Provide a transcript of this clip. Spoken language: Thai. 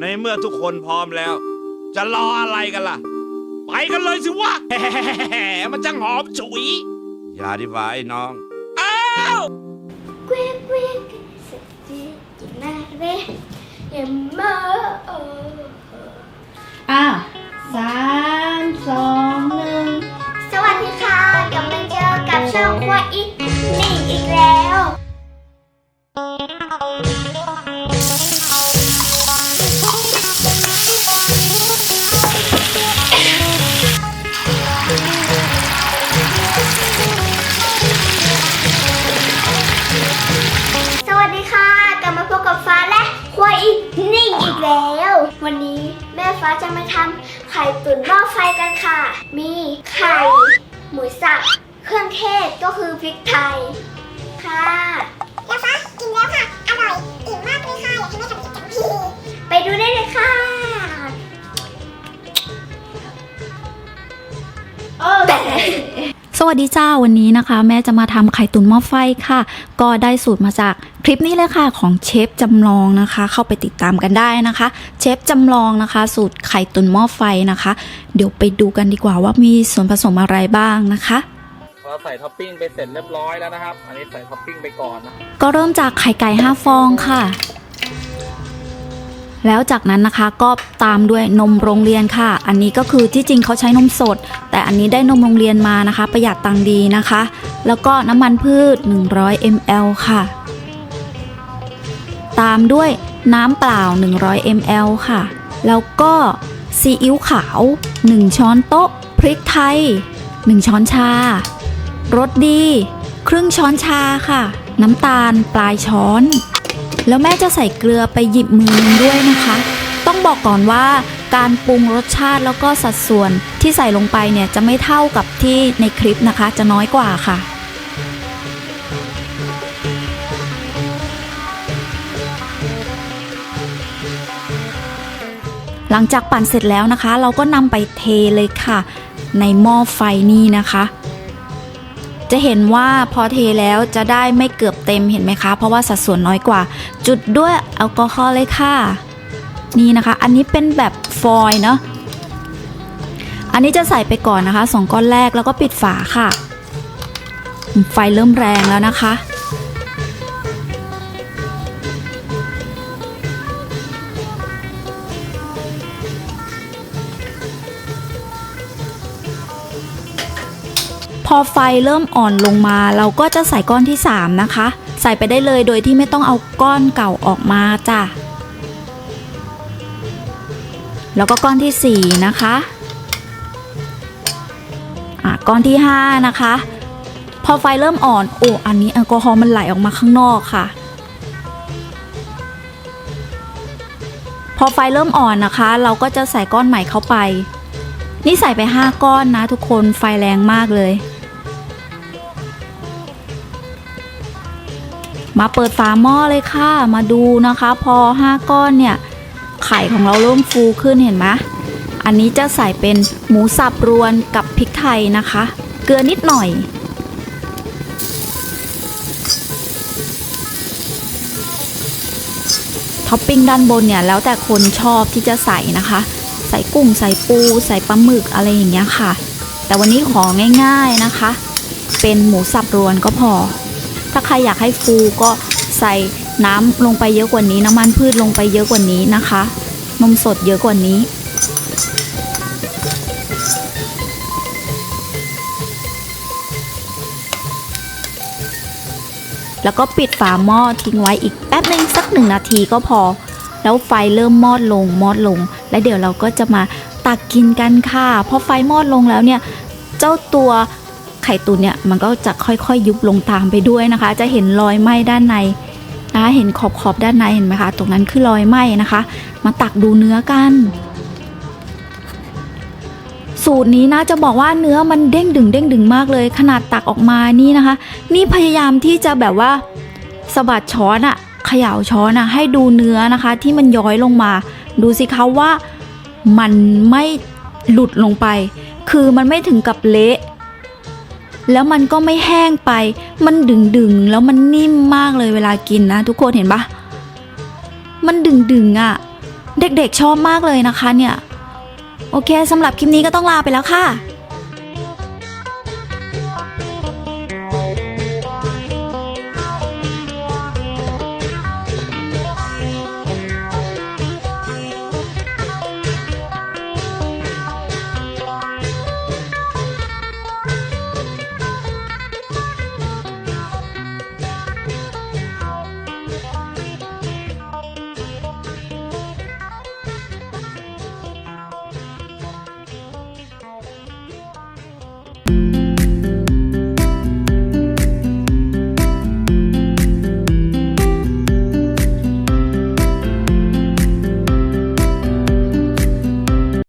ในเมื่อทุกคนพร้อมแล้ว จะรออะไรกันล่ะ ไปกันเลยสิวะมันจังหอมฉุย อย่าดีกว่าไอ้น้อง อ้าว Quick, quick, sexy, madre, oh. อ้ แล้ว วันนี้แม่ฟ้าจะมาทำไข่ตุ๋นหม้อไฟกันค่ะ มีไข่ หมูสับ เครื่องเทศก็คือพริกไทย ค่ะ แล้วฟ้ากินแล้วค่ะ อร่อย อิ่มมากเลยค่ะ อยากให้แม่ทำอีกจังทีไปดูได้เลยค่ะ สวัสดีจ้าวันนี้นะคะ แม่จะมาทำไข่ตุ๋นหม้อไฟค่ะ ก็ได้สูตรมาจากคลิปนี้เลยค่ะของเชฟจำลองนะคะ เข้าไปติดตามกันได้นะคะ เชฟจำลองนะคะ สูตรไข่ตุ๋นหม้อไฟนะคะ เดี๋ยวไปดูกันดีกว่าว่ามีส่วนผสมอะไรบ้างนะคะเราใส่ท็อปปิ้งไปเสร็จเรียบร้อยแล้วนะครับ อันนี้ใส่ท็อปปิ้งไปก่อนนะก็เริ่มจากไข่ไก่5ฟองค่ะ แล้วจากนั้นนะคะก็ตามด้วยนมโรงเรียนค่ะ อันนี้ก็คือที่จริงเขาใช้นมสด แต่อันนี้ได้นมโรงเรียนมานะคะ ประหยัดตังดีนะคะ แล้วก็น้ำมันพืช 100 ml ค่ะ ตามด้วยน้ำเปล่า 100 ml ค่ะ แล้วก็ซีอิ๊วขาว 1 ช้อนโต๊ะ พริกไทย 1 ช้อนชารสดี ครึ่งช้อนชาค่ะ น้ำตาลปลายช้อน แล้วแม่จะใส่เกลือไปหยิบมือนึงด้วยนะคะ ต้องบอกก่อนว่า การปรุงรสชาติแล้วก็สัดส่วนที่ใส่ลงไปเนี่ยจะไม่เท่ากับที่ในคลิปนะคะ จะน้อยกว่าค่ะ หลังจากปั่นเสร็จแล้วนะคะ เราก็นำไปเทเลยค่ะ ในหม้อไฟนี่นะคะจะเห็นว่าพอเทแล้วจะได้ไม่เกือบเต็มเห็นไหมคะ เพราะว่าสัดส่วนน้อยกว่า จุดด้วยแอลกอฮอล์เลยค่ะ นี่นะคะ อันนี้เป็นแบบฟอยล์เนาะอันนี้จะใส่ไปก่อนนะคะสองก้อนแรกแล้วก็ปิดฝาค่ะ ไฟเริ่มแรงแล้วนะคะ พอไฟเริ่มอ่อนลงมาเราก็จะใส่ก้อนที่ 3 นะคะ ใส่ไปได้เลยโดยที่ไม่ต้องเอาก้อนเก่าออกมาจ้ะ แล้วก็ก้อนที่ 4 นะคะอะก้อนที่ 5 นะคะ พอไฟเริ่มอ่อน โอ้ อันนี้แอลกอฮอล์มันไหลออกมาข้างนอกค่ะ พอไฟเริ่มอ่อนนะคะ เราก็จะใส่ก้อนใหม่เข้าไป นี่ใส่ไป 5 ก้อนนะทุกคน ไฟแรงมากเลย มาเปิดฝาหม้อเลยค่ะ มาดูนะคะ พอ 5 ก้อนเนี่ย ไข่ของเราเริ่มฟูขึ้นเห็นไหมอันนี้จะใส่เป็นหมูสับรวนกับพริกไทยนะคะ เกลือนิดหน่อย ท็อปปิ้งด้านบนเนี่ยแล้วแต่คนชอบที่จะใส่นะคะ ใส่กุ้งใส่ปูใส่ปลาหมึกอะไรอย่างเงี้ยค่ะ แต่วันนี้ของง่ายๆนะคะ เป็นหมูสับรวนก็พอ ถ้าใครอยากให้ฟูก็ใส่ น้ำลงไปเยอะกว่านี้น้ำมันพืชลงไปเยอะกว่านี้นะคะ นมสดเยอะกว่านี้ แล้วก็ปิดฝาหม้อทิ้งไว้อีกแป๊บหนึ่งสักหนึ่งนาทีก็พอ แล้วไฟเริ่มมอดลงมอดลง และเดี๋ยวเราก็จะมาตักกินกันค่ะพอไฟมอดลงแล้วเนี่ย เจ้าตัวไข่ตุ๋นเนี่ยมันก็จะค่อยๆยุบลงตามไปด้วยนะคะ จะเห็นรอยไหม้ด้านใน นะเห็นขอบขอบด้านในเห็นไหมคะตรงนั้นคือรอยไหมนะคะ มาตักดูเนื้อกัน สูตรนี้นะจะบอกว่าเนื้อมันเด้งดึงเด้งดึงมากเลย ขนาดตักออกมานี่นะคะ นี่พยายามที่จะแบบว่าสะบัดช้อนอะเขย่าช้อนอะให้ดูเนื้อนะคะ ที่มันย้อยลงมา ดูสิคะว่ามันไม่หลุดลงไป คือมันไม่ถึงกับเละ แล้วมันก็ไม่แห้งไป มันดึงดึงๆแล้วมันนิ่มมากเลยเวลากินนะ ทุกคนเห็นปะมันดึงดึงๆอะเด็กๆชอบมากเลยนะคะเนี่ย โอเคสำหรับคลิปนี้ก็ต้องลาไปแล้วค่ะ